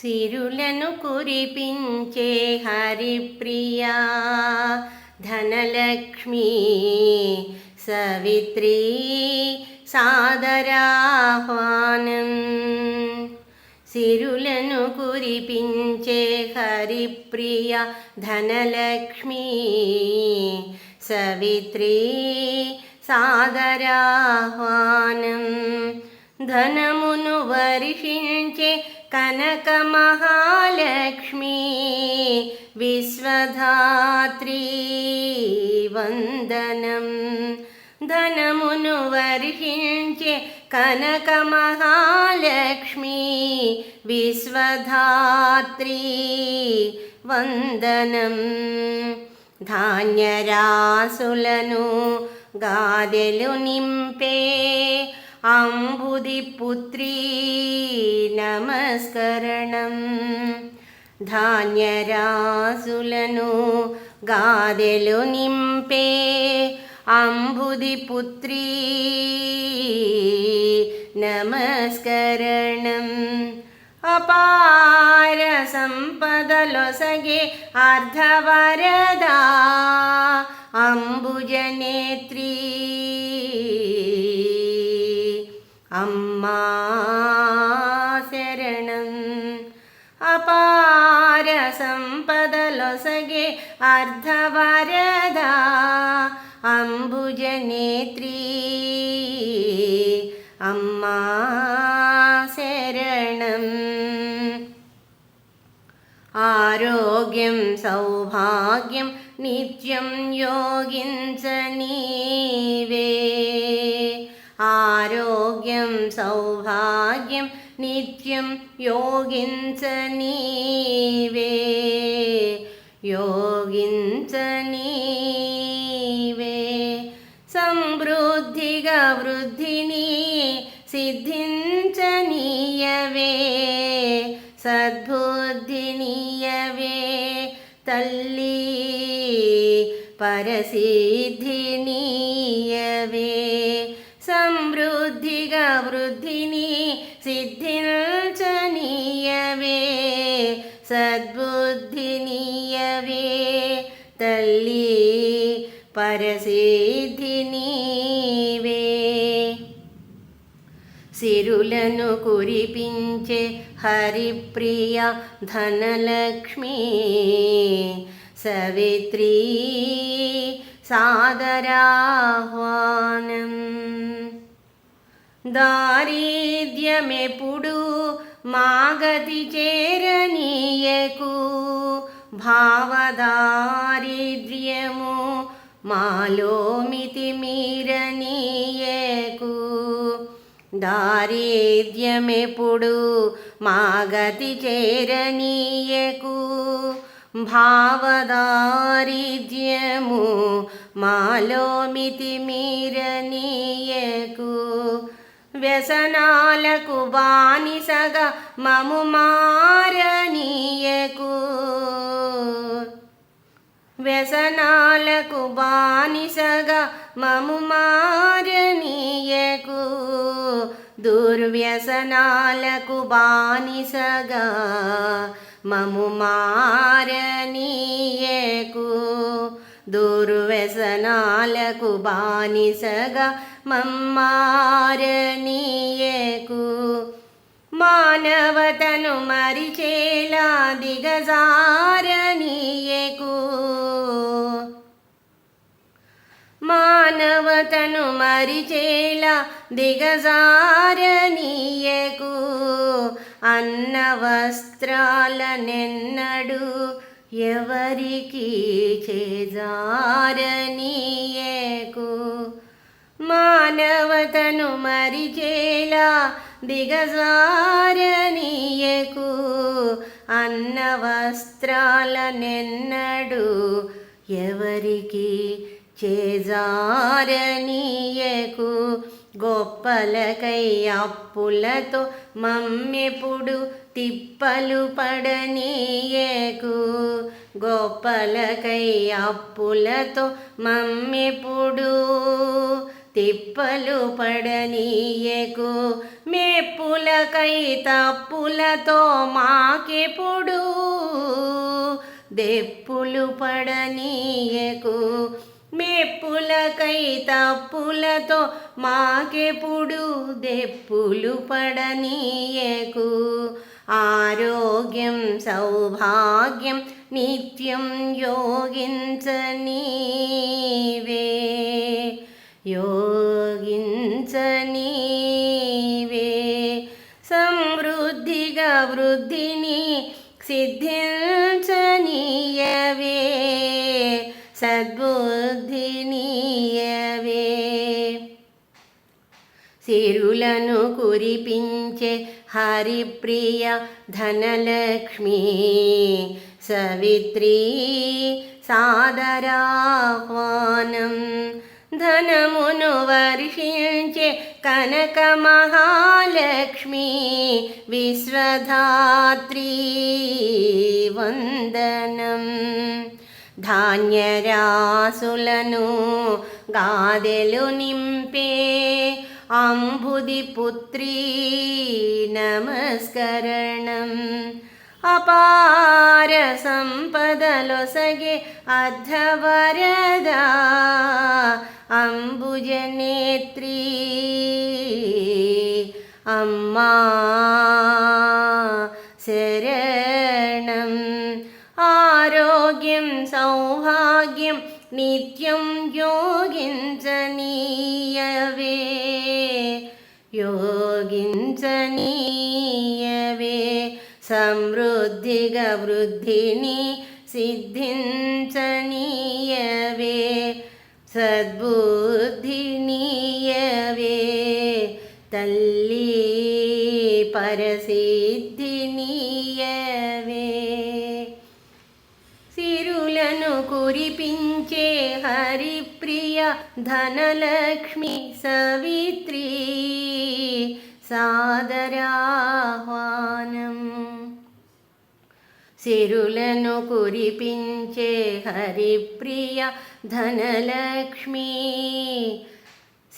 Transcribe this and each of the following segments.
సిరులను కురిపించే హరిప్రియా ధనలక్ష్మి సవిత్రి సాదరాహ్వానం. సిరులను కురిపించే హరిప్రియ ధనలక్ష్మి సవిత్రి సాదరాహ్వానం. ధనమును వర్షించే కనక మహాలక్ష్మి విశ్వధాత్రి వందనం. ధనమును వర్షించే కనక మహాలక్ష్మి విశ్వధాత్రి వందనం. ధాన్యరాసులను గాదెలు నింపే అంబుది పుత్రీ నమస్కరణం ధాన్యరాసులను గాదెలు నింపే అంబుది పుత్రీ నమస్కరణం అపార సంపదలొసగే అర్ధవరదా అంబుజనేత్రీ అంబుజనేత్రీ అమ్మా శరణం ఆరోగ్యం సౌభాగ్యం నిత్యం యోగించనీవే ఆరోగ్యం సౌభాగ్యం నిత్యం యోగించనీవే యోగించనీవే సమృద్ధిగా వృద్ధిని సిద్ధించనీయవే. సద్బుద్ధినీయవే తల్లి పరసిద్ధినీయవే. సమృద్ధిగా వృద్ధిని సిద్ధించనీయవే. సద్బుద్ధినీయవే తల్లి పరసిద్ధినీవే సిరులను కురిపించే హరిప్రియ ధనలక్ష్మి. సవిత్రీ సాదరాహ్వానం. దారిద్ర్యమెప్పుడు మాగతి చేరనీయకు భావదారిద్ర్యము మాలో మితి దారిద్ర్యమెప్పుడు మాగతి చేరనీయకు. భావదారిద్ర్యము మాలో మితిమీరనీయకు వ్యసనాలకు బానిసగా మము మారనీయకు. వ్యసనాలకు బానిసగా మము మారనీయకు దుర్వ్యసనాలకు బానిసగా. మము మారనీయకు దుర్వ్యసనాలకు బానిసగా. మమ్మారనీయకు మానవతను మరిచేలా దిగజారనీయకు మానవతను మరిచేలా దిగజారనీయకు. అన్న వస్త్రాలనెన్నడు ఎవరికి చేజారనీయకు. మానవతను మరిచేలా దిగజారనీయకు. అన్న వస్త్రాలనెన్నడు ఎవరికి చేజారనీయకు గొప్పలకై అప్పులతో మమ్మెప్పుడు తిప్పలు పడనీయకు గొప్పలకై అప్పులతో మమ్మెప్పుడు తిప్పలు పడనీయకు మెప్పులకై తప్పులతో మాకెప్పుడు దెప్పులు పడనీయకు చెప్పులకై తప్పులతో మాకెప్పుడు దెప్పులు పడనీయకు? ఆరోగ్యం సౌభాగ్యం నిత్యం యోగించనీవే. యోగించనీవే. సమృద్ధిగా వృద్ధిని సిద్ధి సద్బుద్ధినీయవే. సిరులను కురిపించే హరిప్రియ ధనలక్ష్మి. సవిత్రీ సాదరాహ్వానం ధనమును వర్షించే కనక మహాలక్ష్మి. విశ్వధాత్రీ వందనం ధాన్యరాసులను గాదెలు నింపే అంబుది పుత్రీ నమస్కరణం అపార సంపదలొసగే అర్ధవరదా అంబుజనేత్రీ అమ్మా శరణం నిత్యం సౌభాగ్యం నిత్యం యోగించనీయవే యోగించనీయవే సమృద్ధిగా వృద్ధిని సిద్ధించనీయవే సద్బుద్ధినీయవే తల్లి పరసిద్ధినీయవే సిరులను కురిపించే హరిప్రియ ధనలక్ష్మి సవిత్రి. సాదరాహ్వానం. సిరులను కురిపించే హరిప్రియ ధనలక్ష్మి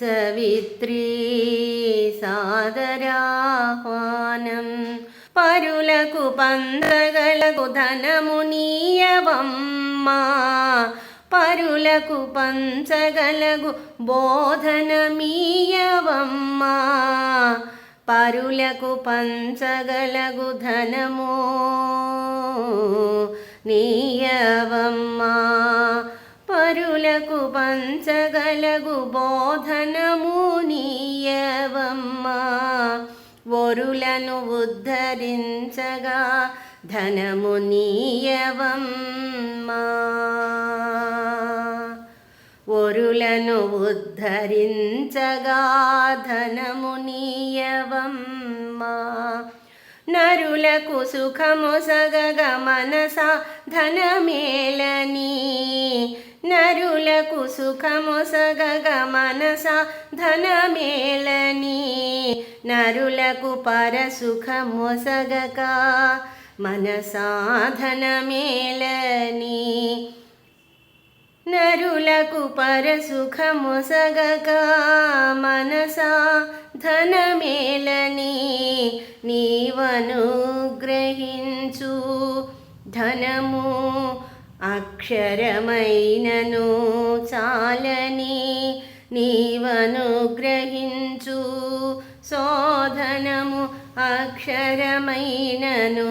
సవిత్రీ. సాదరాహ్వానం. పరులకు పందగలకు ధనము నీయవమ్మా. పరులకు పంచగలగు బోధనమీయవమ్మా పరులకు పంచగలగు ధనము నీయవమ్మా. పరులకు పంచగలగు బోధనము నీయవమ్మా. వరులను ఉద్ధరించగా ధనము నీయవమ్మా. వరులను ఉద్ధరించగా ధనము నీయవమ్మా. నరులకు సుఖము సగగ మనస ధనమేలని. నరులకు సుఖము సగగ ధనమేళని నరులకు పరసుఖమొసగక మనసాధనమేళని నరులకు పరసుఖమొసగక మనసా ధనమేలని నీవను గ్రహించు ధనము అక్షరమైనను చాలని నీవనుగ్రహించు. శోధనము అక్షరమైనను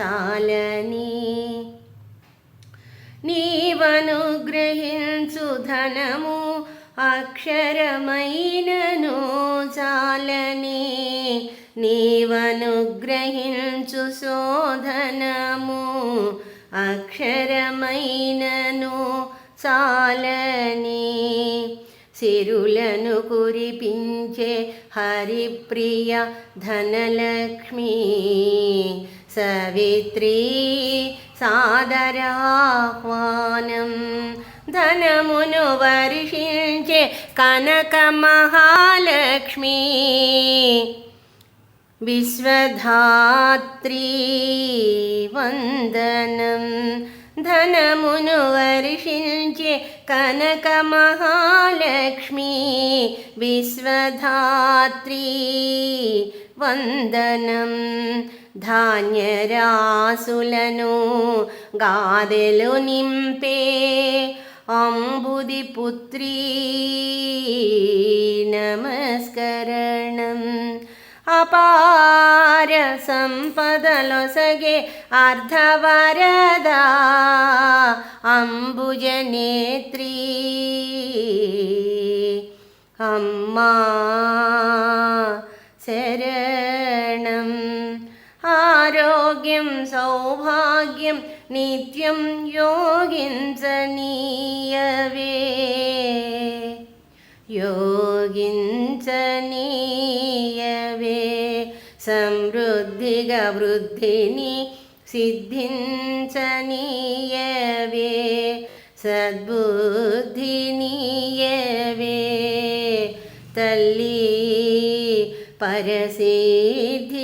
చాలని. నీవను గ్రహించు ధనము అక్షరమైనను చాలని. నీవనుగ్రహించు శోధనము అక్షరమైనను చాలని. సిరులను కురిపించే హరిప్రియ ధనలక్ష్మి సవిత్రీ సాదరాహ్వానం ధనమును వర్షించే కనక మహాలక్ష్మి విశ్వధాత్రీ వందనం ధనమును వర్షించే కనకమహాలక్ష్మీ విశ్వధాత్రీ వందనం ధాన్యరాసులను గాదెలు నింపే అంబుది పుత్రీ నమస్కరణం అపార సంపదలొసగే అర్ధవరదా అంబుజనేత్రీ అమ్మా శరణం ఆరోగ్యం సౌభాగ్యం నిత్యం యోగించనీయవే యోగించనీయవే సమృద్ధిగా వృద్ధిని సిద్ధించనీయవే. సద్బుద్ధినీయవే. తల్లి పరసిద్ధి